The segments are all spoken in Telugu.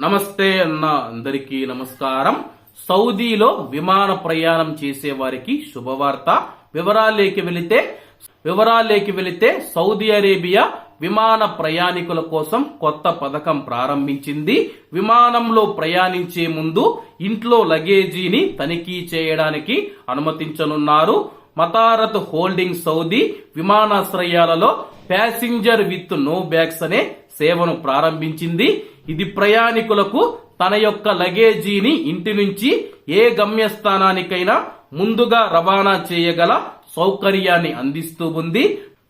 నమస్తే అన్న అందరికీ నమస్కారం. సౌదీలో విమాన ప్రయాణం చేసే వారికి శుభవార్త. వివరాలేకి వెళితే వివరాలేకి వెళితే సౌదీ అరేబియా విమాన ప్రయాణికుల కోసం కొత్త పథకం ప్రారంభించింది. విమానంలో ప్రయాణించే ముందు ఇంట్లో లగేజీని తనిఖీ చేయడానికి అనుమతించనున్నారు. మతారత్ హోల్డింగ్ సౌదీ విమానాశ్రయాలలో ప్యాసింజర్ విత్ నో బ్యాగ్స్ అనే సేవను ప్రారంభించింది. ఇది ప్రయాణికులకు తన యొక్క లగేజీని ఇంటి నుంచి ఏ గమ్యస్థానానికైనా ముందుగా రవాణా చేయగల సౌకర్యాన్ని అందిస్తూ ఉంది.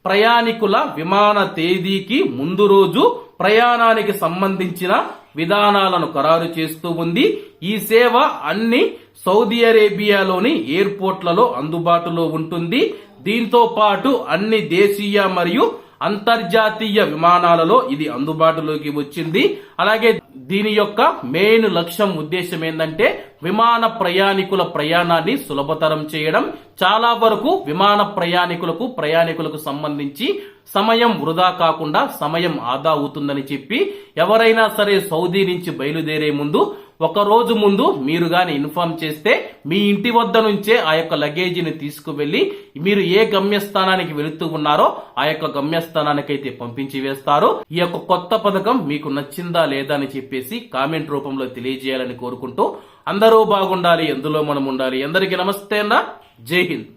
ప్రయాణికుల విమాన తేదీకి ముందు రోజు ప్రయాణానికి సంబంధించిన విధానాలను ఖరారు చేస్తూ ఉంది. ఈ సేవ అన్ని సౌదీ అరేబియాలోని ఎయిర్పోర్ట్లలో అందుబాటులో ఉంటుంది. దీంతో పాటు అన్ని దేశీయ మరియు అంతర్జాతీయ విమానాలలో ఇది అందుబాటులోకి వచ్చింది. అలాగే దీని యొక్క మెయిన్ లక్ష్యం ఉద్దేశం ఏంటంటే విమాన ప్రయాణికుల ప్రయాణాన్ని సులభతరం చేయడం. చాలా వరకు విమాన ప్రయాణికులకు ప్రయాణికులకు సంబంధించి సమయం వృధా కాకుండా సమయం ఆదా అవుతుందని చెప్పి ఎవరైనా సరే సౌదీ నుంచి బయలుదేరే ముందు ఒక రోజు ముందు మీరు గాని ఇన్ఫార్మ్ చేస్తే మీ ఇంటి వద్ద నుంచే ఆ యొక్క లగేజీని తీసుకువెళ్ళి మీరు ఏ గమ్యస్థానానికి వెళుతూ ఉన్నారో ఆ యొక్క గమ్యస్థానానికి అయితే పంపించి వేస్తారు. ఈ యొక్క కొత్త పథకం మీకు నచ్చిందా లేదా అని చెప్పేసి కామెంట్ రూపంలో తెలియజేయాలని కోరుకుంటూ అందరూ బాగుండాలి ఎందులో మనం ఉండాలి. అందరికీ నమస్తే అన్న. జై హింద్.